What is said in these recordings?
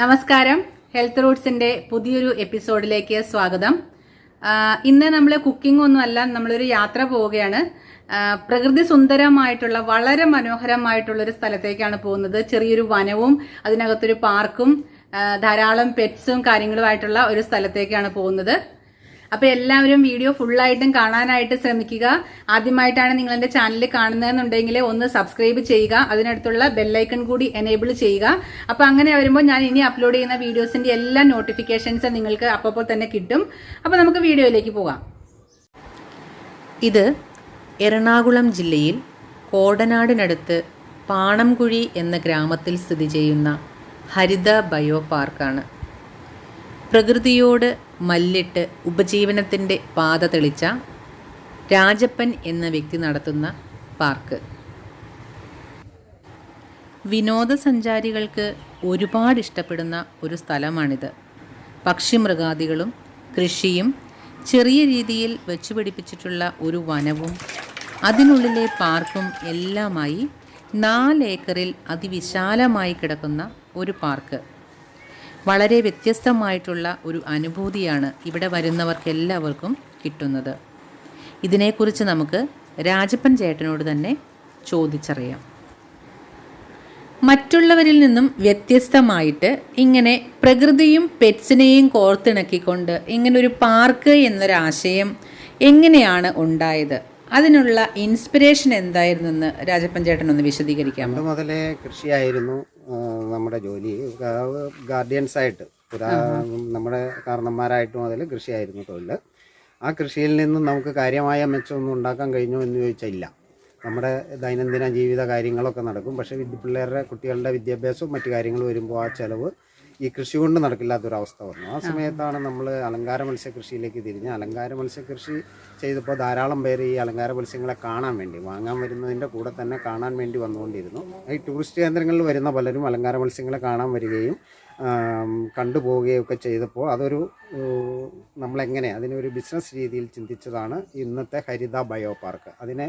നമസ്കാരം. ഹെൽത്ത് റൂട്ട്സിന്റെ പുതിയൊരു എപ്പിസോഡിലേക്ക് സ്വാഗതം. ഇന്ന് നമ്മൾ കുക്കിംഗ് ഒന്നും അല്ല നമ്മളൊരു യാത്ര പോവുകയാണ്. പ്രകൃതി സുന്ദരമായിട്ടുള്ള വളരെ മനോഹരമായിട്ടുള്ള ഒരു സ്ഥലത്തേക്കാണ് പോകുന്നത്. ചെറിയൊരു വനവും അതിനകത്തൊരു പാർക്കും ധാരാളം പെറ്റ്സും കാര്യങ്ങളുമായിട്ടുള്ള ഒരു സ്ഥലത്തേക്കാണ് പോകുന്നത്. അപ്പൊ എല്ലാവരും വീഡിയോ ഫുള്ളായിട്ടും കാണാനായിട്ട് ശ്രമിക്കുക. ആദ്യമായിട്ടാണ് നിങ്ങൾ എന്റെ ചാനൽ കാണുന്നതെന്നുണ്ടെങ്കിൽ ഒന്ന് സബ്സ്ക്രൈബ് ചെയ്യുക. അതിനടുത്തുള്ള ബെല്ലൈക്കൺ കൂടി എനേബിൾ ചെയ്യുക. അപ്പൊ അങ്ങനെ വരുമ്പോൾ ഞാൻ ഇനി അപ്ലോഡ് ചെയ്യുന്ന വീഡിയോസിന്റെ എല്ലാ നോട്ടിഫിക്കേഷൻസും നിങ്ങൾക്ക് അപ്പോൾ തന്നെ കിട്ടും. അപ്പൊ നമുക്ക് വീഡിയോയിലേക്ക് പോകാം. ഇത് എറണാകുളം ജില്ലയിൽ കോടനാടിനടുത്ത് പാണംകുഴി എന്ന ഗ്രാമത്തിൽ സ്ഥിതി ചെയ്യുന്ന ഹരിത ബയോ പാർക്കാണ് പ്രകൃതിയോട് മല്ലിട്ട് ഉപജീവനത്തിന്റെ പാത തെളിച്ച രാജപ്പൻ എന്ന വ്യക്തി നടത്തുന്ന പാർക്ക്. വിനോദസഞ്ചാരികൾക്ക് ഒരുപാട് ഇഷ്ടപ്പെടുന്ന ഒരു സ്ഥലമാണിത്. പക്ഷിമൃഗാദികളും കൃഷിയും ചെറിയ രീതിയിൽ വെച്ചുപിടിപ്പിച്ചിട്ടുള്ള ഒരു വനവും അതിനുള്ളിലെ പാർക്കും എല്ലാമായി നാലേക്കറിൽ അതിവിശാലമായി കിടക്കുന്ന ഒരു പാർക്ക്. വളരെ വ്യത്യസ്തമായിട്ടുള്ള ഒരു അനുഭൂതിയാണ് ഇവിടെ വരുന്നവർക്ക് എല്ലാവർക്കും കിട്ടുന്നത്. ഇതിനെക്കുറിച്ച് നമുക്ക് രാജപ്പൻ ചേട്ടനോട് തന്നെ ചോദിച്ചറിയാം. മറ്റുള്ളവരിൽ നിന്നും വ്യത്യസ്തമായിട്ട് ഇങ്ങനെ പ്രകൃതിയും പെറ്റ്സിനെയും കോർത്തിണക്കിക്കൊണ്ട് ഇങ്ങനെ ഒരു പാർക്ക് എന്നൊരാശയം എങ്ങനെയാണ് ഉണ്ടായത്? അതിനുള്ള ഇൻസ്പിറേഷൻ എന്തായിരുന്നു എന്ന് രാജപ്പൻ ചേട്ടൻ ഒന്ന് വിശദീകരിക്കാമോ? പണ്ട് മുതലേ കൃഷിയായിരുന്നു. നമ്മുടെ ജോലി ഗാർഡിയൻസ് ആയിട്ട് പുരാ നമ്മുടെ കാരണന്മാരായിട്ട് മുതൽ കൃഷിയായിരുന്നു തൊഴിൽ ആ കൃഷിയിൽ നിന്നും നമുക്ക് കാര്യമായ മെച്ചമൊന്നും ഉണ്ടാക്കാൻ കഴിഞ്ഞോ എന്ന് ചോദിച്ചാൽ ഇല്ല. നമ്മുടെ ദൈനംദിന ജീവിത കാര്യങ്ങളൊക്കെ നടക്കും. പക്ഷേ പിള്ളേരുടെ കുട്ടികളുടെ വിദ്യാഭ്യാസവും മറ്റു കാര്യങ്ങളും വരുമ്പോൾ ആ ചിലവ് ഈ കൃഷി കൊണ്ട് നടക്കില്ലാത്തൊരവസ്ഥ വന്നു. ആ സമയത്താണ് നമ്മൾ അലങ്കാര മത്സ്യകൃഷിയിലേക്ക് തിരിഞ്ഞ് അലങ്കാര മത്സ്യകൃഷി ചെയ്തപ്പോൾ ധാരാളം പേര് ഈ അലങ്കാര മത്സ്യങ്ങളെ കാണാൻ വേണ്ടി വാങ്ങാൻ വരുന്നതിന്റെ കൂടെ തന്നെ കാണാൻ വേണ്ടി വന്നുകൊണ്ടിരുന്നു. ഈ ടൂറിസ്റ്റ് കേന്ദ്രങ്ങളിൽ വരുന്ന പലരും അലങ്കാര മത്സ്യങ്ങളെ കാണാൻ വരികയും ആം, കണ്ടുപോവുകയും ഒക്കെ ചെയ്തപ്പോൾ അതൊരു നമ്മളെങ്ങനെ അതിനൊരു ബിസിനസ് രീതിയിൽ ചിന്തിച്ചതാണ് ഇന്നത്തെ ഹരിത ബയോ പാർക്ക്. അതിനെ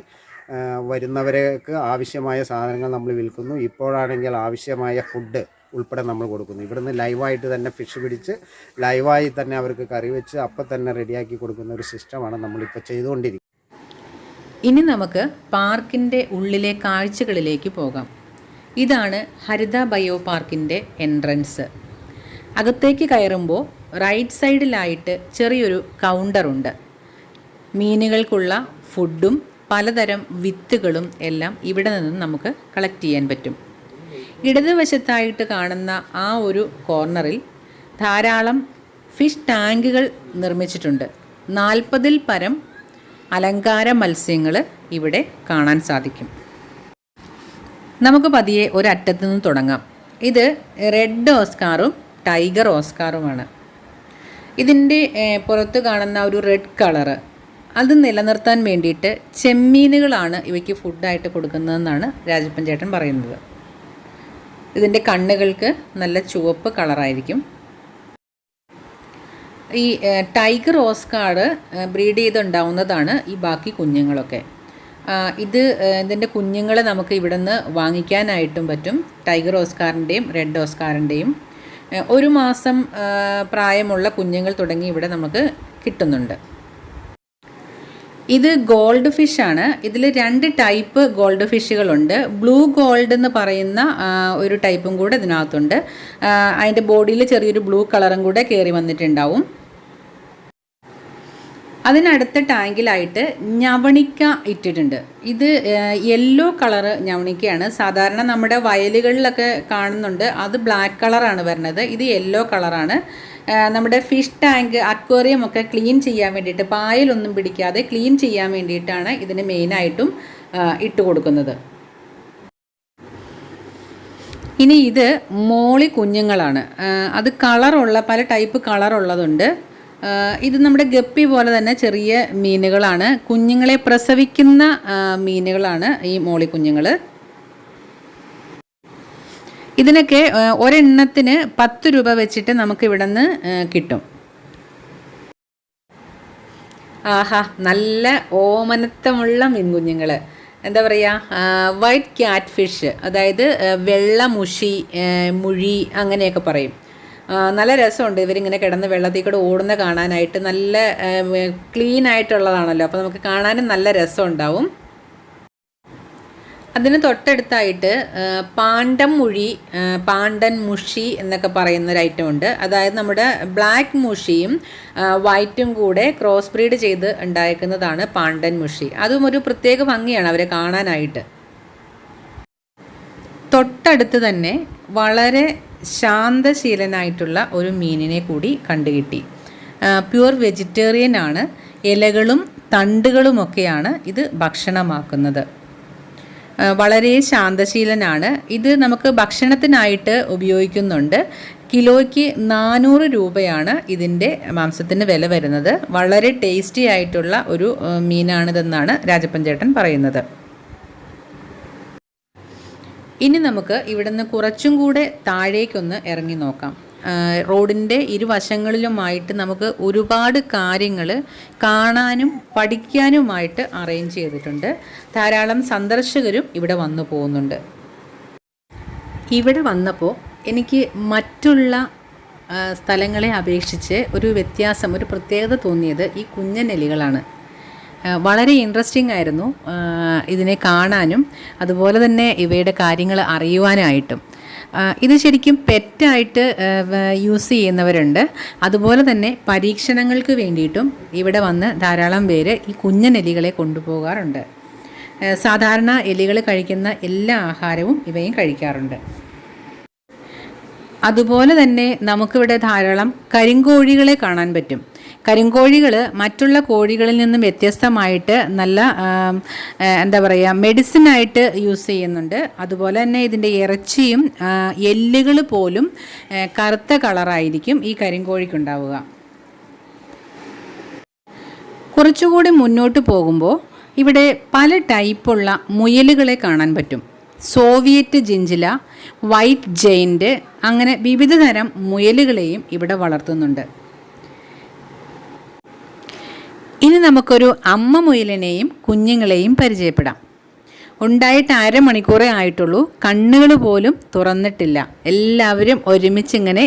വരുന്നവർക്ക് ആവശ്യമായ സാധനങ്ങൾ നമ്മൾ വിൽക്കുന്നു. ഇപ്പോഴാണെങ്കിൽ ആവശ്യമായ ഫുഡ് ഉൾപ്പെടെ നമ്മൾ കൊടുക്കുന്നു. ഇവിടുന്ന് ലൈവായിട്ട് തന്നെ ഫിഷ് പിടിച്ച് ലൈവായി തന്നെ അവർക്ക് കറി വെച്ച് അപ്പം തന്നെ റെഡിയാക്കി കൊടുക്കുന്ന ഒരു സിസ്റ്റമാണ് നമ്മളിപ്പോൾ ചെയ്തുകൊണ്ടിരിക്കുന്നത്. ഇനി നമുക്ക് പാർക്കിന്റെ ഉള്ളിലെ കാഴ്ചകളിലേക്ക് പോകാം. ഇതാണ് ഹരിത ബയോ പാർക്കിന്റെ എൻട്രൻസ്. അകത്തേക്ക് കയറുമ്പോൾ റൈറ്റ് സൈഡിലായിട്ട് ചെറിയൊരു കൗണ്ടറുണ്ട്. മീനുകൾക്കുള്ള ഫുഡും പലതരം വിത്തുകളും എല്ലാം ഇവിടെ നിന്ന് നമുക്ക് കളക്ട് ചെയ്യാൻ പറ്റും. ഇടതുവശത്തായിട്ട് കാണുന്ന ആ ഒരു കോർണറിൽ ധാരാളം ഫിഷ് ടാങ്കുകൾ നിർമ്മിച്ചിട്ടുണ്ട്. നാൽപ്പതിൽ പരം അലങ്കാര മത്സ്യങ്ങൾ ഇവിടെ കാണാൻ സാധിക്കും. നമുക്ക് പതിയെ ഒരറ്റത്തു നിന്ന് തുടങ്ങാം. ഇത് റെഡ് ഓസ്കാറും ടൈഗർ ഓസ്കാറുമാണ്. ഇതിന്റെ പുറത്ത് കാണുന്ന ഒരു റെഡ് കളറ്. അത് നിലനിർത്താൻ വേണ്ടിയിട്ട് ചെമ്മീനുകളാണ് ഇവയ്ക്ക് ഫുഡായിട്ട് കൊടുക്കുന്നതെന്നാണ് രാജപ്പൻ ചേട്ടൻ പറയുന്നത്. ഇതിന്റെ കണ്ണുകൾക്ക് നല്ല ചുവപ്പ് കളറായിരിക്കും. ഈ ടൈഗർ ഓസ്കാർഡ് ബ്രീഡ് ചെയ്തുണ്ടാവുന്നതാണ് ഈ ബാക്കി കുഞ്ഞുങ്ങളൊക്കെ. ഇത് ഇതിന്റെ കുഞ്ഞുങ്ങളെ നമുക്ക് ഇവിടെ നിന്ന് വാങ്ങിക്കാനായിട്ടും പറ്റും. ടൈഗർ ഓസ്കാറിന്റെയും റെഡ് ഓസ്കാറിന്റെയും. ഒരു മാസം പ്രായമുള്ള കുഞ്ഞുങ്ങൾ തുടങ്ങി ഇവിടെ നമുക്ക് കിട്ടുന്നുണ്ട്. ഇത് ഗോൾഡ് ഫിഷ് ആണ്. ഇതിൽ രണ്ട് ടൈപ്പ് ഗോൾഡ് ഫിഷുകളുണ്ട് ബ്ലൂ ഗോൾഡ് എന്ന് പറയുന്ന ഒരു ടൈപ്പും കൂടെ ഇതിനകത്തുണ്ട്. അതിന്റെ ബോഡിയിൽ ചെറിയൊരു ബ്ലൂ കളറും കൂടെ കയറി വന്നിട്ടുണ്ടാവും. അതിനടുത്ത ടാങ്കിലായിട്ട് ഞവണിക്ക ഇട്ടിട്ടുണ്ട്. ഇത് യെല്ലോ കളറ് ഞവണിക്കയാണ്. സാധാരണ നമ്മുടെ വയലുകളിലൊക്കെ കാണുന്നുണ്ട്. അത് ബ്ലാക്ക് കളറാണ് വരുന്നത്. ഇത് യെല്ലോ കളറാണ് നമ്മുടെ ഫിഷ് ടാങ്ക് അക്വേറിയം ഒക്കെ ക്ലീൻ ചെയ്യാൻ വേണ്ടിയിട്ട് പായലൊന്നും പിടിക്കാതെ ക്ലീൻ ചെയ്യാൻ വേണ്ടിയിട്ടാണ് ഇതിന് മെയിനായിട്ടും ഇട്ട് കൊടുക്കുന്നത്. ഇനി ഇത് മോളി കുഞ്ഞുങ്ങളാണ്. അത് കളറുള്ള പല ടൈപ്പ് കളറുള്ളതുണ്ട് ഇത് നമ്മുടെ ഗപ്പി പോലെ തന്നെ ചെറിയ മീനുകളാണ്. കുഞ്ഞുങ്ങളെ പ്രസവിക്കുന്ന മീനുകളാണ് ഈ മോളി കുഞ്ഞുങ്ങൾ ഇതിനൊക്കെ ഒരെണ്ണത്തിന് പത്ത് രൂപ വെച്ചിട്ട് നമുക്ക് ഇവിടെ നിന്ന് കിട്ടും. ആഹാ നല്ല ഓമനത്തമുള്ള മീൻകുഞ്ഞുങ്ങൾ എന്താ പറയുക വൈറ്റ് ക്യാറ്റ് ഫിഷ് അതായത് വെള്ള മുഷി മുഴി അങ്ങനെയൊക്കെ പറയും. നല്ല രസമുണ്ട് ഇവരിങ്ങനെ കിടന്ന് വെള്ളത്തിൽ കൂടെ ഓടുന്ന കാണാനായിട്ട്. നല്ല ക്ലീൻ ആയിട്ടുള്ളതാണല്ലോ. അപ്പോൾ നമുക്ക് കാണാനും നല്ല രസം ഉണ്ടാവും അതിന് തൊട്ടടുത്തായിട്ട് പാണ്ടം മുഴി പാണ്ടൻ മുഷി എന്നൊക്കെ പറയുന്ന ഒരു ഐറ്റം ഉണ്ട്. അതായത് നമ്മുടെ ബ്ലാക്ക് മുഷിയും വൈറ്റും കൂടെ ക്രോസ് ബ്രീഡ് ചെയ്ത് ഉണ്ടായിരിക്കുന്നതാണ് പാണ്ടൻ മുഷി. അതും ഒരു പ്രത്യേക ഭംഗിയാണ് അവരെ കാണാനായിട്ട്. തൊട്ടടുത്ത് തന്നെ വളരെ ശാന്തശീലനായിട്ടുള്ള ഒരു മീനിനെ കൂടി കണ്ടുകിട്ടി പ്യുവർ വെജിറ്റേറിയൻ ആണ്. ഇലകളും തണ്ടുകളുമൊക്കെയാണ് ഇത് ഭക്ഷണമാക്കുന്നത്. വളരെ ശാന്തശീലനാണ്. ഇത് നമുക്ക് ഭക്ഷണത്തിനായിട്ട് ഉപയോഗിക്കുന്നുണ്ട്. കിലോയ്ക്ക് നാനൂറ് രൂപയാണ് ഇതിന്റെ മാംസത്തിന് വില വരുന്നത്. വളരെ ടേസ്റ്റി ആയിട്ടുള്ള ഒരു മീനാണിതെന്നാണ് രാജപ്പൻ ചേട്ടൻ പറയുന്നത്. ഇനി നമുക്ക് ഇവിടുന്ന് കുറച്ചും കൂടെ താഴേക്കൊന്ന് ഇറങ്ങി നോക്കാം. റോഡിന്റെ ഇരുവശങ്ങളിലുമായിട്ട് നമുക്ക് ഒരുപാട് കാര്യങ്ങൾ കാണാനും പഠിക്കാനുമായിട്ട് അറേഞ്ച് ചെയ്തിട്ടുണ്ട്. ധാരാളം സന്ദർശകരും ഇവിടെ വന്നു പോകുന്നുണ്ട്. ഇവിടെ വന്നപ്പോൾ എനിക്ക് മറ്റുള്ള സ്ഥലങ്ങളെ അപേക്ഷിച്ച് ഒരു വ്യത്യാസം ഒരു പ്രത്യേകത തോന്നിയത് ഈ കുഞ്ഞനെലികളാണ് വളരെ ഇൻട്രസ്റ്റിംഗ് ആയിരുന്നു ഇതിനെ കാണാനും അതുപോലെ തന്നെ ഇവയുടെ കാര്യങ്ങൾ അറിയുവാനായിട്ടും. ഇത് ശരിക്കും പെറ്റായിട്ട് യൂസ് ചെയ്യുന്നവരുണ്ട്. അതുപോലെ തന്നെ പരീക്ഷണങ്ങൾക്ക് വേണ്ടിയിട്ടും ഇവിടെ വന്ന് ധാരാളം പേര് ഈ കുഞ്ഞനെലികളെ കൊണ്ടുപോകാറുണ്ട്. സാധാരണ എലികൾ കഴിക്കുന്ന എല്ലാ ആഹാരവും ഇവയും കഴിക്കാറുണ്ട്. അതുപോലെ തന്നെ നമുക്കിവിടെ ധാരാളം കരിങ്കോഴികളെ കാണാൻ പറ്റും. കരിങ്കോഴികൾ മറ്റുള്ള കോഴികളിൽ നിന്നും വ്യത്യസ്തമായിട്ട് നല്ല എന്താ പറയുക മെഡിസിനായിട്ട് യൂസ് ചെയ്യുന്നുണ്ട്. അതുപോലെ തന്നെ ഇതിന്റെ ഇറച്ചിയും എല്ലുകൾ പോലും കറുത്ത കളറായിരിക്കും ഈ കരിങ്കോഴിക്കുണ്ടാവുക. കുറച്ചുകൂടി മുന്നോട്ട് പോകുമ്പോൾ ഇവിടെ പല ടൈപ്പുള്ള മുയലുകളെ കാണാൻ പറ്റും. സോവിയറ്റ് ജിഞ്ചില വൈറ്റ് ജെയിന്റ് അങ്ങനെ വിവിധ തരം മുയലുകളെയും ഇവിടെ വളർത്തുന്നുണ്ട്. ഇനി നമുക്കൊരു അമ്മ മുയലിനെയും കുഞ്ഞുങ്ങളെയും പരിചയപ്പെടാം. ഉണ്ടായിട്ട് അരമണിക്കൂറേ ആയിട്ടുള്ളൂ. കണ്ണുകൾ പോലും തുറന്നിട്ടില്ല. എല്ലാവരും ഒരുമിച്ച് ഇങ്ങനെ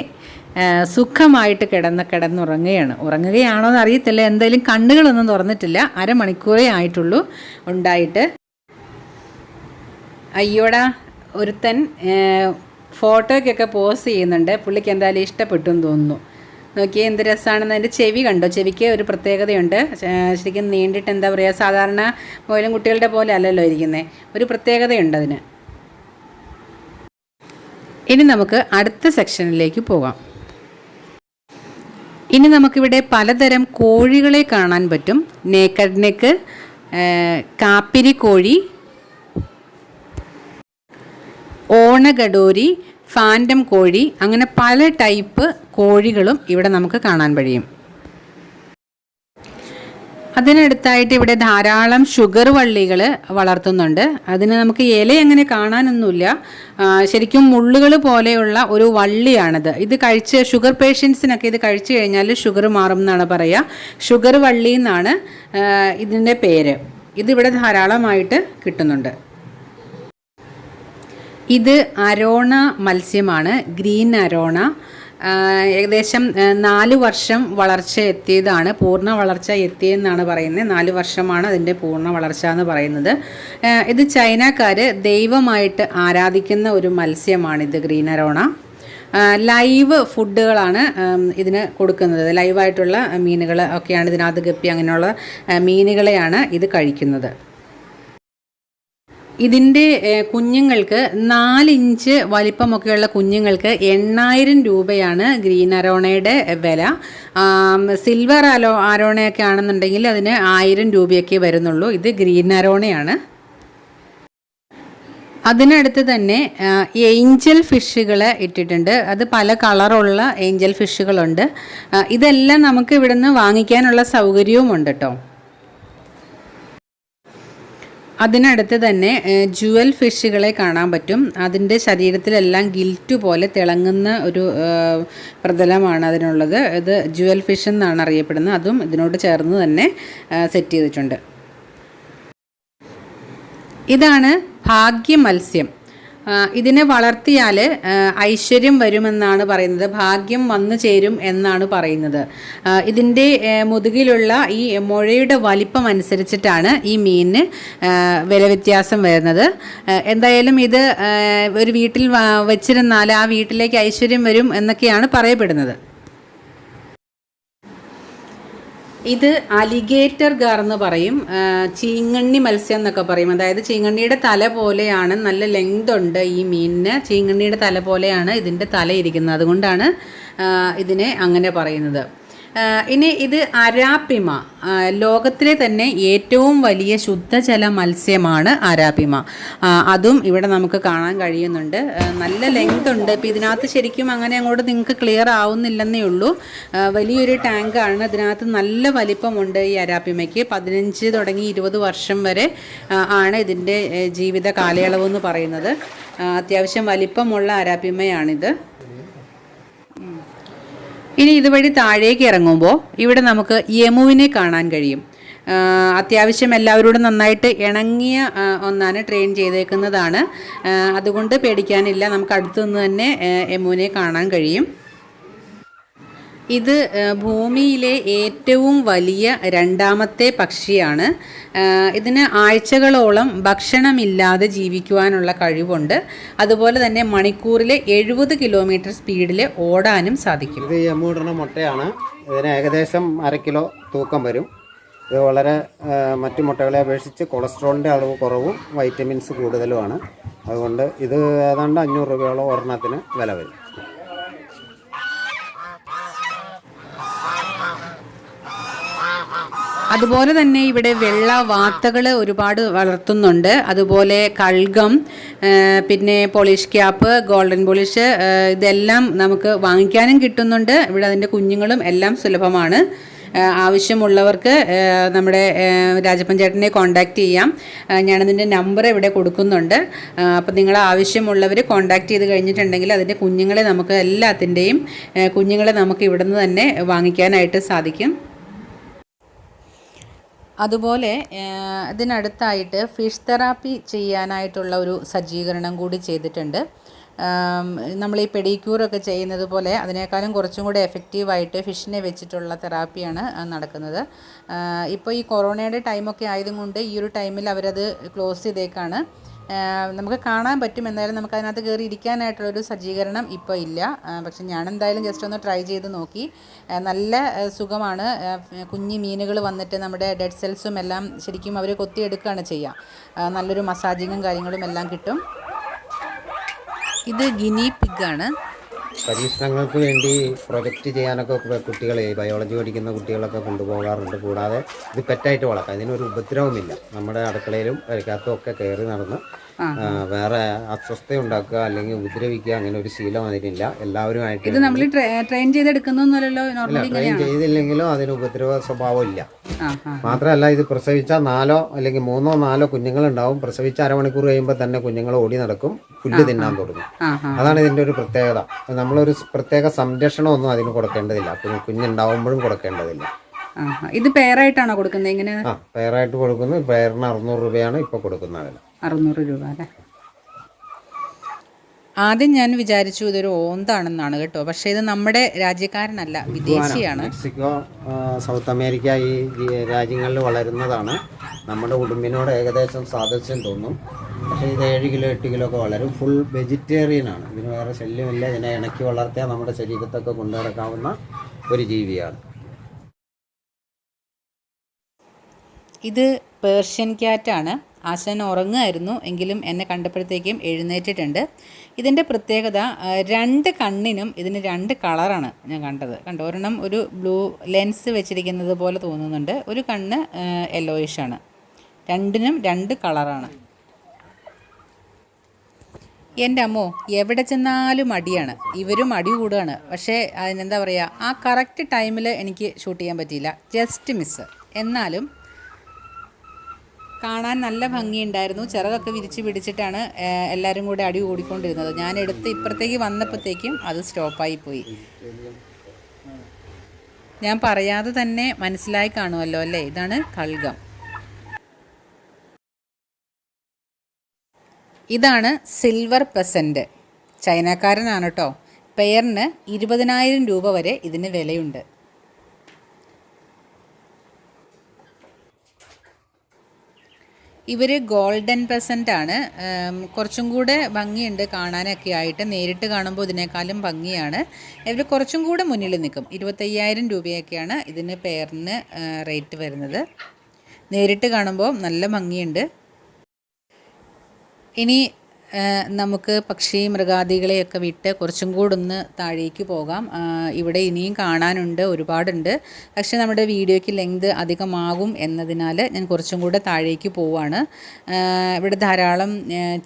ആ, സുഖമായിട്ട് കിടന്ന് കിടന്നുറങ്ങുകയാണ്. ഉറങ്ങുകയാണോ എന്ന് അറിയത്തില്ല. എന്തായാലും കണ്ണുകളൊന്നും തുറന്നിട്ടില്ല. അരമണിക്കൂറേ ആയിട്ടുള്ളൂ ഉണ്ടായിട്ട്. അയ്യോടാ ഒരുത്തൻ ഫോട്ടോയ്ക്കൊക്കെ പോസ് ചെയ്യുന്നുണ്ട്. പുള്ളിക്ക് എന്തായാലും ഇഷ്ടപ്പെട്ടു എന്ന് തോന്നുന്നു. നോക്കിയേ എന്ത് രസമാണെന്ന് അതിന്റെ ചെവി കണ്ടോ? ചെവിക്ക് ഒരു പ്രത്യേകതയുണ്ട്. ശരിക്കും നീണ്ടിട്ട് എന്താ പറയുക സാധാരണ മുയലും കുട്ടികളുടെ പോലെ അല്ലല്ലോ ഇരിക്കുന്നത് ഒരു പ്രത്യേകതയുണ്ട് അതിന്. ഇനി നമുക്ക് അടുത്ത സെക്ഷനിലേക്ക് പോകാം. ഇനി നമുക്കിവിടെ പലതരം കോഴികളെ കാണാൻ പറ്റും. നേക്കഡ് നെക്ക് കാപ്പിരി കോഴി ഓണഗഡോരി ഫാന്റം കോഴി അങ്ങനെ പല ടൈപ്പ് കോഴികളും ഇവിടെ നമുക്ക് കാണാൻ കഴിയും. അതിനടുത്തായിട്ട് ഇവിടെ ധാരാളം ഷുഗർ വള്ളികൾ വളർത്തുന്നുണ്ട്. അതിന് നമുക്ക് ഇല അങ്ങനെ കാണാനൊന്നുമില്ല. ശരിക്കും മുള്ളുകൾ പോലെയുള്ള ഒരു വള്ളിയാണിത്. ഇത് കഴിച്ച് ഷുഗർ പേഷ്യൻസിനൊക്കെ ഇത് കഴിച്ചു കഴിഞ്ഞാൽ ഷുഗർ മാറും എന്നാണ് പറയുക ഷുഗർ വള്ളി എന്നാണ് ഇതിന്റെ പേര്. ഇതിവിടെ ധാരാളമായിട്ട് കിട്ടുന്നുണ്ട്. ഇത് അരോണ മത്സ്യമാണ് ഗ്രീൻ അരോണ. ഏകദേശം നാല് വർഷം വളർച്ച എത്തിയതാണ് പൂർണ വളർച്ച എത്തിയെന്നാണ് പറയുന്നത്. നാല് വർഷമാണ് അതിന്റെ പൂർണ വളർച്ച എന്ന് പറയുന്നത്. ഇത് ചൈനക്കാർ ദൈവമായിട്ട് ആരാധിക്കുന്ന ഒരു മത്സ്യമാണിത് ഗ്രീൻ അരോണ. ലൈവ് ഫുഡുകളാണ് ഇതിന് കൊടുക്കുന്നത്. ലൈവായിട്ടുള്ള മീനുകൾ ഒക്കെയാണ് ഇതിനകത്ത് ഗപ്പി അങ്ങനെയുള്ള മീനുകളെയാണ് ഇത് കഴിക്കുന്നത്. ഇതിന്റെ കുഞ്ഞുങ്ങൾക്ക് നാലിഞ്ച് വലിപ്പമൊക്കെയുള്ള കുഞ്ഞുങ്ങൾക്ക് എണ്ണായിരം രൂപയാണ് ഗ്രീൻ അരോണയുടെ വില. സിൽവർ അലോ അരോണയൊക്കെ ആണെന്നുണ്ടെങ്കിൽ അതിന് ആയിരം രൂപയൊക്കെ വരുന്നുള്ളൂ. ഇത് ഗ്രീൻ അരോണയാണ്. അതിനടുത്ത് തന്നെ ഏഞ്ചൽ ഫിഷുകൾ ഇട്ടിട്ടുണ്ട്. അത് പല കളറുള്ള ഏഞ്ചൽ ഫിഷുകളുണ്ട്. ഇതെല്ലാം നമുക്ക് ഇവിടുന്ന് വാങ്ങിക്കാനുള്ള സൗകര്യവും ഉണ്ട് കേട്ടോ അതിനടുത്ത് തന്നെ ജുവൽ ഫിഷുകളെ കാണാൻ പറ്റും. അതിന്റെ ശരീരത്തിലെല്ലാം ഗിൽറ്റ് പോലെ തിളങ്ങുന്ന ഒരു പ്രതലമാണ് അതിനുള്ളത്. ഇത് ജുവൽ ഫിഷ് എന്നാണ് അറിയപ്പെടുന്നത്. അതും ഇതിനോട് ചേർന്ന് തന്നെ സെറ്റ് ചെയ്തിട്ടുണ്ട്. ഇതാണ് ഭാഗ്യ മത്സ്യം ഇതിനെ വളർത്തിയാൽ ഐശ്വര്യം വരുമെന്നാണ് പറയുന്നത്. ഭാഗ്യം വന്നു ചേരും എന്നാണ് പറയുന്നത്. ഇതിന്റെ മുതുകിലുള്ള ഈ മുഴയുടെ വലിപ്പം അനുസരിച്ചിട്ടാണ് ഈ മീനിന് വില വ്യത്യാസം വരുന്നത്. എന്തായാലും ഇത് ഒരു വീട്ടിൽ വെച്ചിരുന്നാൽ ആ വീട്ടിലേക്ക് ഐശ്വര്യം വരും എന്നൊക്കെയാണ് പറയപ്പെടുന്നത്. ഇത് അലിഗേറ്റർ ഗാർ എന്ന് പറയും. ചീങ്ങണ്ണി മത്സ്യം എന്നൊക്കെ പറയും. അതായത് ചീങ്കണ്ണിയുടെ തല പോലെയാണ് നല്ല ലെങ്ത് ഉണ്ട് ഈ മീനിന്. ചീങ്കണ്ണിയുടെ തല പോലെയാണ് ഇതിന്റെ തല ഇരിക്കുന്നത്. അതുകൊണ്ടാണ് ഇതിനെ അങ്ങനെ പറയുന്നത്. ഇനി ഇത് അരാപ്പിമ. ലോകത്തിലെ തന്നെ ഏറ്റവും വലിയ ശുദ്ധജല മത്സ്യമാണ് അരാപ്പിമ. അതും ഇവിടെ നമുക്ക് കാണാൻ കഴിയുന്നുണ്ട്. നല്ല ലെങ്ത് ഉണ്ട്. ഇപ്പം ഇതിനകത്ത് ശരിക്കും അങ്ങനെ അങ്ങോട്ട് നിങ്ങൾക്ക് ക്ലിയർ ആവുന്നില്ലെന്നേ ഉള്ളൂ. വലിയൊരു ടാങ്കാണ് ഇതിനകത്ത് നല്ല വലിപ്പമുണ്ട് ഈ അരാപ്പിമയ്ക്ക്. പതിനഞ്ച് തുടങ്ങി ഇരുപത് വർഷം വരെ ആണ് ഇതിന്റെ ജീവിത കാലയളവ് എന്ന് പറയുന്നത്. അത്യാവശ്യം വലിപ്പമുള്ള അരാപ്പിമയാണിത്. ഇനി ഇതുവഴി താഴേക്ക് ഇറങ്ങുമ്പോൾ ഇവിടെ നമുക്ക് യമുവിനെ കാണാൻ കഴിയും. അത്യാവശ്യം എല്ലാവരോടും നന്നായിട്ട് ഇണങ്ങിയ ഒന്നാണ് ട്രെയിൻ ചെയ്തേക്കുന്നതാണ്. അതുകൊണ്ട് പേടിക്കാനില്ല. നമുക്ക് അടുത്തുനിന്ന് തന്നെ യമുവിനെ കാണാൻ കഴിയും. ഇത് ഭൂമിയിലെ ഏറ്റവും വലിയ രണ്ടാമത്തെ പക്ഷിയാണ്. ഇതിന് ആഴ്ചകളോളം ഭക്ഷണമില്ലാതെ ജീവിക്കുവാനുള്ള കഴിവുണ്ട്. അതുപോലെ തന്നെ മണിക്കൂറിലെ എഴുപത് കിലോമീറ്റർ സ്പീഡിൽ ഓടാനും സാധിക്കും. ഇത് യമ്മൂടുന്ന മുട്ടയാണ്. ഇതിന് ഏകദേശം അര കിലോ തൂക്കം വരും. ഇത് വളരെ മറ്റു മുട്ടകളെ അപേക്ഷിച്ച് കൊളസ്ട്രോളിന്റെ അളവ് കുറവും വൈറ്റമിൻസ് കൂടുതലുമാണ്. അതുകൊണ്ട് ഇത് ഏതാണ്ട് അഞ്ഞൂറ് രൂപയോളം ഒരെണ്ണത്തിന് വില വരും. അതുപോലെ തന്നെ ഇവിടെ വെള്ള വാത്തകൾ ഒരുപാട് വളർത്തുന്നുണ്ട്. അതുപോലെ കൾഗം പിന്നെ പോളിഷ് ക്യാപ്പ് ഗോൾഡൻ പോളിഷ് ഇതെല്ലാം നമുക്ക് വാങ്ങിക്കാനും കിട്ടുന്നുണ്ട്. ഇവിടെ അതിന്റെ കുഞ്ഞുങ്ങളും എല്ലാം സുലഭമാണ്. ആവശ്യമുള്ളവർക്ക് നമ്മുടെ രാജപ്പൻ ചേട്ടനെ കോൺടാക്റ്റ് ചെയ്യാം. ഞാനതിന്റെ നമ്പർ ഇവിടെ കൊടുക്കുന്നുണ്ട്. അപ്പോൾ നിങ്ങൾ ആവശ്യമുള്ളവർ കോൺടാക്റ്റ് ചെയ്ത് കഴിഞ്ഞിട്ടുണ്ടെങ്കിൽ അതിന്റെ കുഞ്ഞുങ്ങളെ നമുക്ക് എല്ലാത്തിന്റെയും കുഞ്ഞുങ്ങളെ നമുക്ക് ഇവിടുന്ന് തന്നെ വാങ്ങിക്കാനായിട്ട് സാധിക്കും. അതുപോലെ ഇതിനടുത്തായിട്ട് ഫിഷ് തെറാപ്പി ചെയ്യാനായിട്ടുള്ള ഒരു സജ്ജീകരണം കൂടി ചെയ്തിട്ടുണ്ട്. നമ്മൾ ഈ പെഡിക്യൂറൊക്കെ ചെയ്യുന്നത് പോലെ അതിനേക്കാളും കുറച്ചും കൂടി എഫക്റ്റീവായിട്ട് ഫിഷിനെ വെച്ചിട്ടുള്ള തെറാപ്പിയാണ് നടക്കുന്നത്. ഇപ്പോൾ ഈ കൊറോണയുടെ ടൈമൊക്കെ ആയതുകൊണ്ട് ഈ ഒരു ടൈമിൽ അവരത് ക്ലോസ് ചെയ്തേക്കാണ്. നമുക്ക് കാണാൻ പറ്റും. എന്തായാലും നമുക്ക് അതിനകത്ത് കയറി ഇരിക്കാനായിട്ടുള്ളൊരു സജ്ജീകരണം ഇപ്പോൾ ഇല്ല. പക്ഷെ ഞാൻ എന്തായാലും ജസ്റ്റ് ഒന്ന് ട്രൈ ചെയ്ത് നോക്കി. നല്ല സുഖമാണ്. കുഞ്ഞി മീനുകൾ വന്നിട്ട് നമ്മുടെ ഡെഡ് സെൽസും എല്ലാം ശരിക്കും അവർ കൊത്തിയെടുക്കുകയാണ് ചെയ്യുക നല്ലൊരു മസാജിങ്ങും കാര്യങ്ങളും എല്ലാം കിട്ടും. ഇത് ഗിനി പിഗാണ് പരീക്ഷണങ്ങൾക്ക് വേണ്ടി പ്രൊജക്റ്റ് ചെയ്യാനൊക്കെ കുട്ടികളെ ബയോളജി പഠിക്കുന്ന കുട്ടികളൊക്കെ കൊണ്ടുപോകാറുണ്ട്. കൂടാതെ ഇത് പെറ്റായിട്ട് വളർത്താം. ഇതിനൊരു ഉപദ്രവമില്ല. നമ്മുടെ അടുക്കളയിലും പരിക്കകത്തും ഒക്കെ കയറി നടന്ന് വേറെ അസ്വസ്ഥ ഉണ്ടാക്കുക അല്ലെങ്കിൽ ഉപദ്രവിക്കുക അങ്ങനെ ഒരു ശീലം അതിനില്ല. എല്ലാവരുമായിട്ട് ഇത് നമ്മൾ ട്രെയിൻ ട്രെയിൻ ചെയ്തില്ലെങ്കിലും അതിന് ഉപദ്രവ സ്വഭാവം ഇല്ല മാത്രമല്ല ഇത് പ്രസവിച്ച നാലോ അല്ലെങ്കിൽ മൂന്നോ നാലോ കുഞ്ഞുങ്ങൾ ഉണ്ടാവും പ്രസവിച്ച അരമണിക്കൂർ കഴിയുമ്പോൾ തന്നെ കുഞ്ഞുങ്ങൾ ഓടി നടക്കും. പുല്ല് തിന്നാൻ തുടങ്ങും. അതാണ് ഇതിന്റെ ഒരു പ്രത്യേകത. നമ്മളൊരു പ്രത്യേക സംരക്ഷണമൊന്നും അതിന് കൊടുക്കേണ്ടതില്ല. കുഞ്ഞുണ്ടാവുമ്പോഴും കൊടുക്കേണ്ടതില്ല. ഇത് പേരായിട്ടാണോ കൊടുക്കുന്നത്? ഇങ്ങനെ പേരായിട്ട് കൊടുക്കുന്നത് കൊടുക്കുന്നു. പെയറിന് അറുന്നൂറ് രൂപയാണ് ഇപ്പൊ കൊടുക്കുന്ന വില. അറുന്നൂറ് രൂപ അല്ലേ? ആദ്യം ഞാൻ വിചാരിച്ചു ഇതൊരു ഓന്താണെന്നാണ് കേട്ടോ. പക്ഷെ ഇത് നമ്മുടെ രാജ്യക്കാരനല്ല വിദേശിയാണ്. മെക്സിക്കോ സൗത്ത് അമേരിക്ക ഈ രാജ്യങ്ങളിൽ വളരുന്നതാണ്. നമ്മുടെ ഉടുമ്പിനോട് ഏകദേശം സാദൃശ്യം തോന്നും. പക്ഷെ ഇത് ഏഴ് കിലോ എട്ട് കിലോ ഒക്കെ വളരും. ഫുൾ വെജിറ്റേറിയൻ ആണ്. ഇതിന് വേറെ ശല്യമില്ല. ഇതിനെ ഇണക്കി വളർത്തിയാൽ നമ്മുടെ ശരീരത്തൊക്കെ കൊണ്ടു നടക്കാവുന്ന ഒരു ജീവിയാണ്. ഇത് പേർഷ്യൻ ക്യാറ്റാണ്. ആശാൻ ഉറങ്ങുമായിരുന്നു എങ്കിലും എന്നെ കണ്ടപ്പോഴത്തേക്കും എഴുന്നേറ്റിട്ടുണ്ട്. ഇതിന്റെ പ്രത്യേകത രണ്ട് കണ്ണിനും ഇതിന് രണ്ട് കളറാണ് ഞാൻ കണ്ടത്. കണ്ടോ ഒരെണ്ണം ഒരു ബ്ലൂ ലെൻസ് വെച്ചിരിക്കുന്നത് പോലെ തോന്നുന്നുണ്ട് ഒരു കണ്ണ് യെല്ലോയിഷാണ് രണ്ടിനും രണ്ട് കളറാണ്. എന്റെ അമ്മോ എവിടെ ചെന്നാലും അടിയാണ് ഇവരും അടി കൂടുകയാണ് പക്ഷേ അതിനെന്താ പറയുക ആ കറക്റ്റ് ടൈമിൽ എനിക്ക് ഷൂട്ട് ചെയ്യാൻ പറ്റിയില്ല. ജസ്റ്റ് മിസ്സ് എന്നാലും കാണാൻ നല്ല ഭംഗിയുണ്ടായിരുന്നു. ചിറകൊക്കെ വിരിച്ച് പിടിച്ചിട്ടാണ് എല്ലാവരും കൂടെ അടി ഓടിക്കൊണ്ടിരുന്നത് ഞാൻ എടുത്ത് ഇപ്പുറത്തേക്ക് വന്നപ്പോഴത്തേക്കും അത് സ്റ്റോപ്പായി പോയി. ഞാൻ പറയാതെ തന്നെ മനസ്സിലായി കാണുമല്ലോ അല്ലേ? ഇതാണ് കൾഗം ഇതാണ് സിൽവർ പെസന്റ് ചൈനക്കാരനാണ് കേട്ടോ. പെയറിന് ഇരുപതിനായിരം രൂപ വരെ ഇതിന് വിലയുണ്ട്. ഇവർ ഗോൾഡൻ പെസന്റ് ആണ്. കുറച്ചും കൂടെ ഭംഗിയുണ്ട് കാണാനൊക്കെ ആയിട്ട്. നേരിട്ട് കാണുമ്പോൾ ഇതിനേക്കാളും ഭംഗിയാണ്. ഇവർ കുറച്ചും കൂടെ മുന്നിൽ നിൽക്കും. ഇരുപത്തയ്യായിരം രൂപയൊക്കെയാണ് ഇതിന് പെയറിന് റേറ്റ് വരുന്നത്. നേരിട്ട് കാണുമ്പോൾ നല്ല ഭംഗിയുണ്ട്. ഇനി നമുക്ക് പക്ഷി മൃഗാദികളെയൊക്കെ വിട്ട് കുറച്ചും കൂടെ ഒന്ന് താഴേക്ക് പോകാം. ഇവിടെ ഇനിയും കാണാനുണ്ട് ഒരുപാടുണ്ട്. പക്ഷെ നമ്മുടെ വീഡിയോയ്ക്ക് ലെങ്ത് അധികമാകും എന്നതിനാൽ ഞാൻ കുറച്ചും കൂടെ താഴേക്ക് പോവാണ്. ഇവിടെ ധാരാളം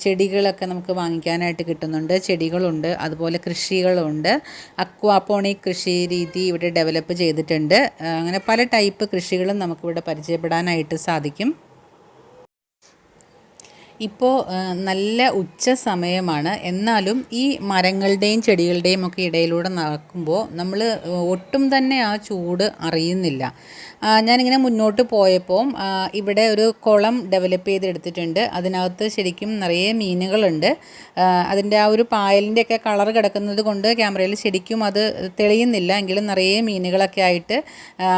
ചെടികളൊക്കെ നമുക്ക് വാങ്ങിക്കാനായിട്ട് കിട്ടുന്നുണ്ട്. ചെടികളുണ്ട് അതുപോലെ കൃഷികളുണ്ട്. അക്വാപോണിക് കൃഷി രീതി ഇവിടെ ഡെവലപ്പ് ചെയ്തിട്ടുണ്ട്. അങ്ങനെ പല ടൈപ്പ് കൃഷികളും നമുക്കിവിടെ പരിചയപ്പെടാനായിട്ട് സാധിക്കും. ഇപ്പോൾ നല്ല ഉച്ച സമയമാണ്. എന്നാലും ഈ മരങ്ങളുടെയും ചെടികളുടെയും ഒക്കെ ഇടയിലൂടെ നടക്കുമ്പോൾ നമ്മൾ ഒട്ടും തന്നെ ആ ചൂട് അറിയുന്നില്ല. ഞാനിങ്ങനെ മുന്നോട്ട് പോയപ്പോൾ ഇവിടെ ഒരു കുളം ഡെവലപ്പ് ചെയ്തെടുത്തിട്ടുണ്ട്. അതിനകത്ത് ശരിക്കും നിറയെ മീനുകളുണ്ട്. അതിന്റെ ആ ഒരു പായലിന്റെ ഒക്കെ കളർ കിടക്കുന്നത് കൊണ്ട് ക്യാമറയിൽ ശരിക്കും അത് തെളിയുന്നില്ല. എങ്കിലും നിറയെ മീനുകളൊക്കെ ആയിട്ട്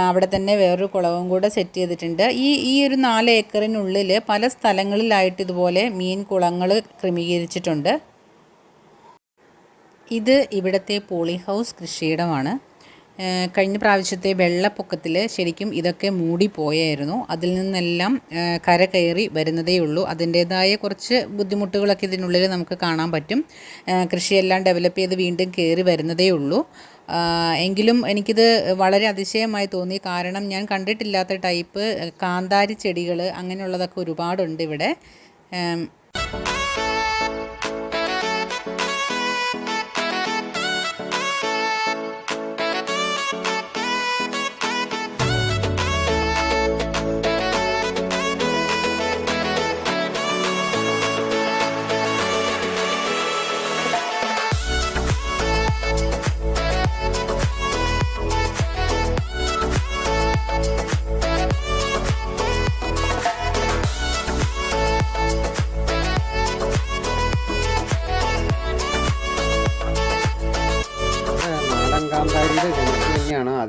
അവിടെ തന്നെ വേറൊരു കുളവും കൂടെ സെറ്റ് ചെയ്തിട്ടുണ്ട്. ഈ ഈ ഒരു നാല് ഏക്കറിനുള്ളിൽ പല സ്ഥലങ്ങളിലായിട്ട് ഇതുപോലെ മീൻ കുളങ്ങൾ ക്രമീകരിച്ചിട്ടുണ്ട്. ഇത് ഇവിടുത്തെ പോളി ഹൗസ് കൃഷിയിടമാണ് കഴിഞ്ഞ പ്രാവശ്യത്തെ വെള്ളപ്പൊക്കത്തിൽ ശരിക്കും ഇതൊക്കെ മൂടിപ്പോയായിരുന്നു. അതിൽ നിന്നെല്ലാം കര കയറി വരുന്നതേ ഉള്ളൂ. അതിന്റേതായ കുറച്ച് ബുദ്ധിമുട്ടുകളൊക്കെ ഇതിനുള്ളിൽ നമുക്ക് കാണാൻ പറ്റും. കൃഷിയെല്ലാം ഡെവലപ്പ് ചെയ്ത് വീണ്ടും കയറി വരുന്നതേ ഉള്ളൂ. എങ്കിലും എനിക്കിത് വളരെ അതിശയമായി തോന്നി. കാരണം ഞാൻ കണ്ടിട്ടില്ലാത്ത ടൈപ്പ് കാന്താരി ചെടികൾ അങ്ങനെയുള്ളതൊക്കെ ഒരുപാടുണ്ട് ഇവിടെ. Um,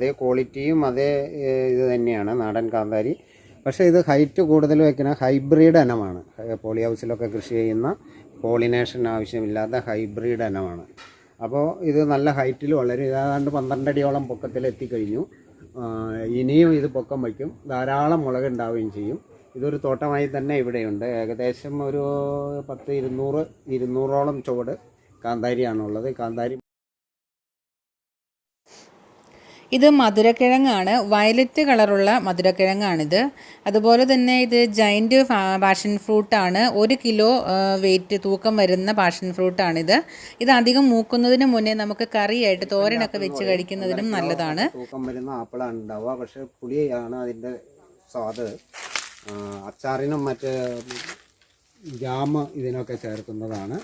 അതേ ക്വാളിറ്റിയും അതേ ഇത് തന്നെയാണ് നാടൻ കാന്താരി. പക്ഷേ ഇത് ഹൈറ്റ് കൂടുതൽ വയ്ക്കുന്ന ഹൈബ്രിഡ് ഇനമാണ്. പോളി ഹൗസിലൊക്കെ കൃഷി ചെയ്യുന്ന പോളിനേഷൻ ആവശ്യമില്ലാത്ത ഹൈബ്രിഡ് ഇനമാണ്. അപ്പോൾ ഇത് നല്ല ഹൈറ്റിൽ വളരെ. ഏതാണ്ട് പന്ത്രണ്ടടിയോളം പൊക്കത്തിൽ എത്തിക്കഴിഞ്ഞു. ഇനിയും ഇത് പൊക്കം വയ്ക്കും. ധാരാളം മുളക് ഉണ്ടാവുകയും ചെയ്യും. ഇതൊരു തോട്ടമായി തന്നെ ഇവിടെയുണ്ട്. ഏകദേശം ഒരു പത്ത് ഇരുന്നൂറ് ഇരുന്നൂറോളം ചുവട് കാന്താരിയാണുള്ളത്. കാന്താരി ഇത് മധുരക്കിഴങ്ങാണ്. വയലറ്റ് കളറുള്ള മധുരക്കിഴങ്ങാണിത്. അതുപോലെ തന്നെ ഇത് ജൈന്റ് പാഷൻ ഫ്രൂട്ടാണ് ഒരു കിലോ വെയിറ്റ് തൂക്കം വരുന്ന പാഷൻ ഫ്രൂട്ടാണിത് ഇത് അധികം മൂക്കുന്നതിന് മുന്നേ നമുക്ക് കറിയായിട്ട് തോരനൊക്കെ വെച്ച് കഴിക്കുന്നതിനും നല്ലതാണ്. തൂക്കം വരുന്ന ആപ്പിളാണ് ഉണ്ടാവുക പക്ഷേ പുളിയാണ് അതിന്റെ സ്വാദ്. അച്ചാറിനും മറ്റ് ജാമ് ഇതിനൊക്കെ ചേർക്കുന്നതാണ്.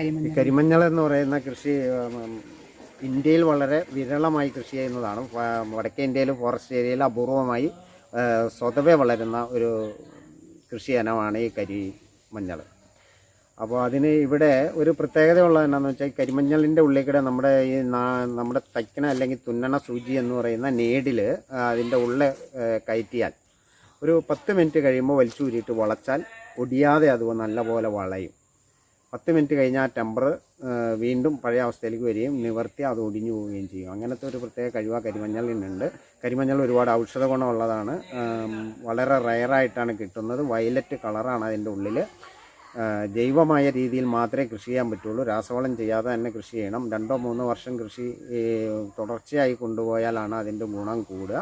കരിമഞ്ഞ കരിമഞ്ഞൾ എന്ന് പറയുന്ന കൃഷി ഇന്ത്യയിൽ വളരെ വിരളമായി കൃഷി ചെയ്യുന്നതാണ്. വടക്കേ ഇന്ത്യയിൽ ഫോറസ്റ്റ് ഏരിയയിൽ അപൂർവമായി സ്വതവേ വളരുന്ന ഒരു കൃഷി ഇനമാണ് ഈ കരിമഞ്ഞൾ. അപ്പോൾ അതിന് ഇവിടെ ഒരു പ്രത്യേകത ഉള്ളത് എന്താണെന്ന് വെച്ചാൽ കരിമഞ്ഞളിന്റെ ഉള്ളിൽ കൂടെ നമ്മുടെ ഈ നമ്മുടെ തയ്ക്കണ അല്ലെങ്കിൽ തുന്നണ സൂചി എന്ന് പറയുന്ന നേടിൽ അതിന്റെ ഉള്ളിൽ കയറ്റിയാൽ ഒരു പത്ത് മിനിറ്റ് കഴിയുമ്പോൾ വലിച്ചൂരിയിട്ട് വളച്ചാൽ ഒടിയാതെ അത് നല്ലപോലെ വളയും. പത്ത് മിനിറ്റ് കഴിഞ്ഞാൽ ആ ടെമ്പർ വീണ്ടും പഴയ അവസ്ഥയിലേക്ക് വരികയും നിവർത്തി അത് ഒടിഞ്ഞു പോവുകയും ചെയ്യും. അങ്ങനത്തെ ഒരു പ്രത്യേക കഴിവ് കരിമഞ്ഞളിനുണ്ട് കരിമഞ്ഞൾ ഒരുപാട് ഔഷധ ഗുണമുള്ളതാണ്. വളരെ റയറായിട്ടാണ് കിട്ടുന്നത്. വയലറ്റ് കളറാണ് അതിന്റെ ഉള്ളിൽ ജൈവമായ രീതിയിൽ മാത്രമേ കൃഷി ചെയ്യാൻ പറ്റുള്ളൂ. രാസവളം ചെയ്യാതെ തന്നെ കൃഷി ചെയ്യണം. രണ്ടോ മൂന്നോ വർഷം കൃഷി തുടർച്ചയായി കൊണ്ടുപോയാലാണ് അതിന്റെ ഗുണം കൂടുക.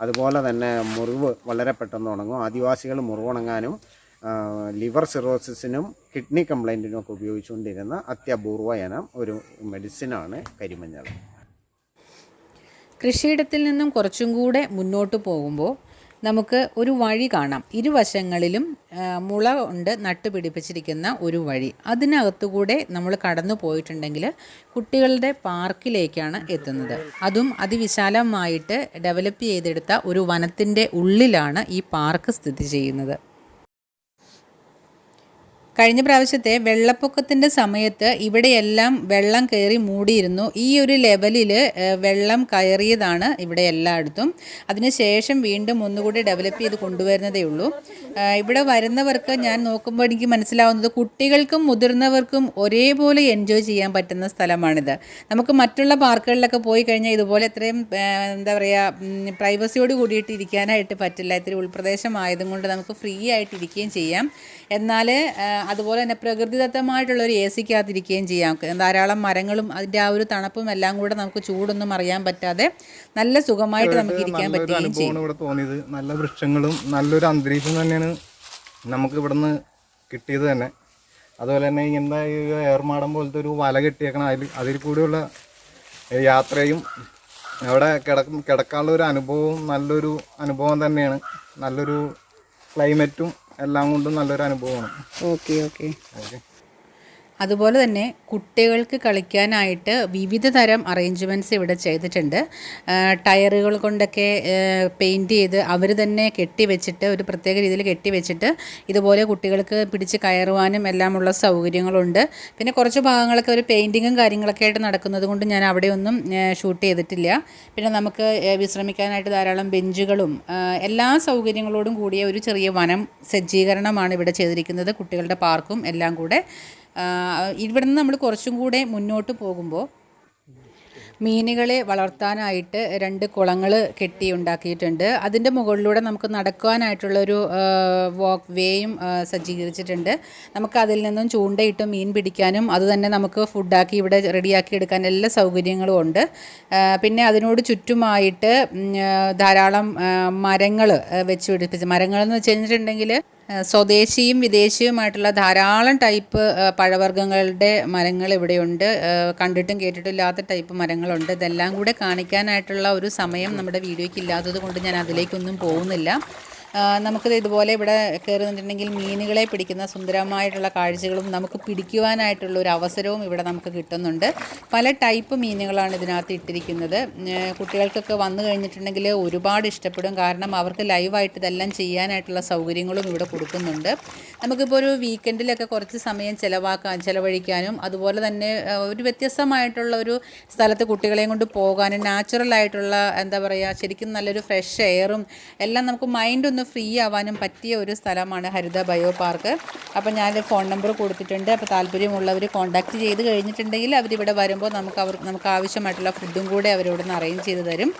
അതുപോലെ തന്നെ മുറിവ് വളരെ പെട്ടെന്ന് ഉണങ്ങും. ആദിവാസികൾ മുറിവുണങ്ങാനും ലിവർ സിറോസിസിനും കിഡ്നി കംപ്ലൈന്റിനും ഒക്കെ ഉപയോഗിച്ചുകൊണ്ടിരുന്ന അത്യപൂർവ ഇനം ഒരു മെഡിസിനാണ് കരിമഞ്ഞൾ. കൃഷിയിടത്തിൽ നിന്നും കുറച്ചും കൂടെ മുന്നോട്ട് പോകുമ്പോൾ നമുക്ക് ഒരു വഴി കാണാം. ഇരുവശങ്ങളിലും മുള കൊണ്ട് നട്ടുപിടിപ്പിച്ചിരിക്കുന്ന ഒരു വഴി. അതിനകത്തുകൂടെ നമ്മൾ കടന്നു പോയിട്ടുണ്ടെങ്കിൽ കുട്ടികളുടെ പാർക്കിലേക്കാണ് എത്തുന്നത്. അതും അതിവിശാലമായിട്ട് ഡെവലപ്പ് ചെയ്തെടുത്ത ഒരു വനത്തിന്റെ ഉള്ളിലാണ് ഈ പാർക്ക് സ്ഥിതി ചെയ്യുന്നത്. കഴിഞ്ഞ പ്രാവശ്യത്തെ വെള്ളപ്പൊക്കത്തിന്റെ സമയത്ത് ഇവിടെയെല്ലാം വെള്ളം കയറി മൂടിയിരുന്നു. ഈ ഒരു ലെവലിൽ വെള്ളം കയറിയതാണ് ഇവിടെ എല്ലായിടത്തും. അതിനുശേഷം വീണ്ടും ഒന്നുകൂടി ഡെവലപ്പ് ചെയ്ത് കൊണ്ടുവരുന്നതേ ഉള്ളൂ. ഇവിടെ വരുന്നവർക്ക് ഞാൻ നോക്കുമ്പോൾ എനിക്ക് മനസ്സിലാവുന്നത് കുട്ടികൾക്കും മുതിർന്നവർക്കും ഒരേപോലെ എൻജോയ് ചെയ്യാൻ പറ്റുന്ന സ്ഥലമാണിത്. നമുക്ക് മറ്റുള്ള പാർക്കുകളിലൊക്കെ പോയി കഴിഞ്ഞാൽ ഇതുപോലെ ഇത്രയും എന്താ പറയുക പ്രൈവസിയോട് കൂടിയിട്ട് ഇരിക്കാനായിട്ട് പറ്റില്ല. ഇത്തിരി ഉൾപ്രദേശമായതും കൊണ്ട് നമുക്ക് ഫ്രീ ആയിട്ട് ഇരിക്കുകയും ചെയ്യാം. എന്നാൽ അതുപോലെ തന്നെ പ്രകൃതിദത്തമായിട്ടുള്ള ഒരു എ സിക്കകത്തിരിക്കുകയും ചെയ്യാം. ധാരാളം മരങ്ങളും അതിന്റെ ആ ഒരു തണുപ്പും എല്ലാം കൂടെ നമുക്ക് ചൂടൊന്നും അറിയാൻ പറ്റാതെ നല്ല സുഖമായിട്ട് നമുക്ക് ഇരിക്കാൻ പറ്റുകയും ചെയ്യും. ഇവിടെ തോന്നിയത്. നല്ല വൃക്ഷങ്ങളും നല്ലൊരു അന്തരീക്ഷം തന്നെയാണ് നമുക്ക് ഇവിടുന്ന് കിട്ടിയത് തന്നെ. അതുപോലെ തന്നെ ഇങ്ങനത്തെ ഏർമാടം പോലത്തെ ഒരു വല കെട്ടിയേക്കണം അതിൽ അതിൽ കൂടിയുള്ള യാത്രയും അവിടെ കിടക്ക കിടക്കാനുള്ള ഒരു അനുഭവവും നല്ലൊരു അനുഭവം തന്നെയാണ്. നല്ലൊരു ക്ലൈമറ്റും എല്ലാം കൊണ്ടും നല്ലൊരു അനുഭവമാണ്. Okay okay. ഓക്കെ. അതുപോലെ തന്നെ കുട്ടികൾക്ക് കളിക്കാനായിട്ട് വിവിധ തരം അറേഞ്ച്മെന്റ്സ് ഇവിടെ ചെയ്തിട്ടുണ്ട്. ടയറുകൾ കൊണ്ടൊക്കെ പെയിന്റ് ചെയ്ത് അവർ തന്നെ കെട്ടിവെച്ചിട്ട് ഒരു പ്രത്യേക രീതിയിൽ കെട്ടിവെച്ചിട്ട് ഇതുപോലെ കുട്ടികൾക്ക് പിടിച്ച് കയറുവാനും എല്ലാമുള്ള സൗകര്യങ്ങളുണ്ട്. പിന്നെ കുറച്ച് ഭാഗങ്ങളൊക്കെ ഒരു പെയിന്റിങ്ങും കാര്യങ്ങളൊക്കെ ആയിട്ട് നടക്കുന്നത് കൊണ്ട് ഞാൻ അവിടെയൊന്നും ഷൂട്ട് ചെയ്തിട്ടില്ല. പിന്നെ നമുക്ക് വിശ്രമിക്കാനായിട്ട് ധാരാളം ബെഞ്ചുകളും എല്ലാ സൗകര്യങ്ങളോടും കൂടിയ ഒരു ചെറിയ വനം സജ്ജീകരണമാണ് ഇവിടെ ചെയ്തിരിക്കുന്നത്. കുട്ടികളുടെ പാർക്കും എല്ലാം കൂടെ. ഇവിടെ നിന്ന് നമ്മൾ കുറച്ചും കൂടെ മുന്നോട്ട് പോകുമ്പോൾ മീനുകളെ വളർത്താനായിട്ട് രണ്ട് കുളങ്ങൾ കെട്ടി ഉണ്ടാക്കിയിട്ടുണ്ട്. അതിന്റെ മുകളിലൂടെ നമുക്ക് നടക്കുവാനായിട്ടുള്ളൊരു വാക്ക് വേയും സജ്ജീകരിച്ചിട്ടുണ്ട്. നമുക്ക് അതിൽ നിന്നും ചൂണ്ടയിട്ട് മീൻ പിടിക്കാനും അതുതന്നെ നമുക്ക് ഫുഡാക്കി ഇവിടെ റെഡിയാക്കി എടുക്കാൻ എല്ലാ സൗകര്യങ്ങളും ഉണ്ട്. പിന്നെ അതിനോട് ചുറ്റുമായിട്ട് ധാരാളം മരങ്ങൾ വെച്ച് പിടിപ്പിച്ച് മരങ്ങളെന്ന് വെച്ച് കഴിഞ്ഞിട്ടുണ്ടെങ്കിൽ സ്വദേശിയും വിദേശിയുമായിട്ടുള്ള ധാരാളം ടൈപ്പ് പഴവർഗങ്ങളുടെ മരങ്ങൾ ഇവിടെയുണ്ട്. കണ്ടിട്ടും കേട്ടിട്ടും ഇല്ലാത്ത ടൈപ്പ് മരങ്ങളുണ്ട്. ഇതെല്ലാം കൂടെ കാണിക്കാനായിട്ടുള്ള ഒരു സമയം നമ്മുടെ വീഡിയോയ്ക്ക് ഇല്ലാത്തത് കൊണ്ട് ഞാൻ അതിലേക്കൊന്നും പോകുന്നില്ല. നമുക്കിത് ഇതുപോലെ ഇവിടെ കയറി മീനുകളെ പിടിക്കുന്ന സുന്ദരമായിട്ടുള്ള കാഴ്ചകളും നമുക്ക് പിടിക്കുവാനായിട്ടുള്ള ഒരു അവസരവും ഇവിടെ നമുക്ക് കിട്ടുന്നുണ്ട്. പല ടൈപ്പ് മീനുകളാണ് ഇതിനകത്ത് ഇട്ടിരിക്കുന്നത്. കുട്ടികൾക്കൊക്കെ വന്നു കഴിഞ്ഞിട്ടുണ്ടെങ്കിൽ ഒരുപാട് ഇഷ്ടപ്പെടും. കാരണം അവർക്ക് ലൈവായിട്ട് ഇതെല്ലാം ചെയ്യാനായിട്ടുള്ള സൗകര്യങ്ങളും ഇവിടെ കൊടുക്കുന്നുണ്ട്. നമുക്കിപ്പോൾ ഒരു വീക്കെൻഡിലൊക്കെ കുറച്ച് സമയം ചിലവാക്കാൻ ചിലവഴിക്കാനും അതുപോലെ തന്നെ ഒരു വ്യത്യസ്തമായിട്ടുള്ള ഒരു സ്ഥലത്ത് കുട്ടികളെയും കൊണ്ട് പോകാനും നാച്ചുറലായിട്ടുള്ള എന്താ പറയുക ശരിക്കും നല്ലൊരു ഫ്രഷ് എയറും എല്ലാം നമുക്ക് മൈൻഡ് ഒന്ന് ഫ്രീ ആവാനും പറ്റിയ ഒരു സ്ഥലമാണ് ഹരിത ബയോ പാർക്ക്. അപ്പോൾ ഞാൻ ഫോൺ നമ്പർ കൊടുത്തിട്ടുണ്ട്. അപ്പോൾ താല്പര്യമുള്ളവർ കോൺടാക്റ്റ് ചെയ്ത് കഴിഞ്ഞിട്ടുണ്ടെങ്കിൽ അവരിവിടെ വരുമ്പോൾ നമുക്ക് അവർ നമുക്ക് ആവശ്യമായിട്ടുള്ള ഫുഡും കൂടെ അവരോട് നിന്ന് അറേഞ്ച് ചെയ്ത് തരും.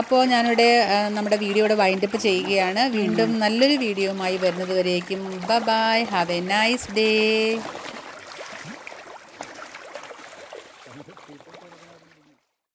അപ്പോൾ ഞാനിവിടെ നമ്മുടെ വീഡിയോയുടെ വൈൻഡപ്പ് ചെയ്യുകയാണ്. വീണ്ടും നല്ലൊരു വീഡിയോയുമായി വരുന്നത് വരേക്കും. ബ bye have a nice day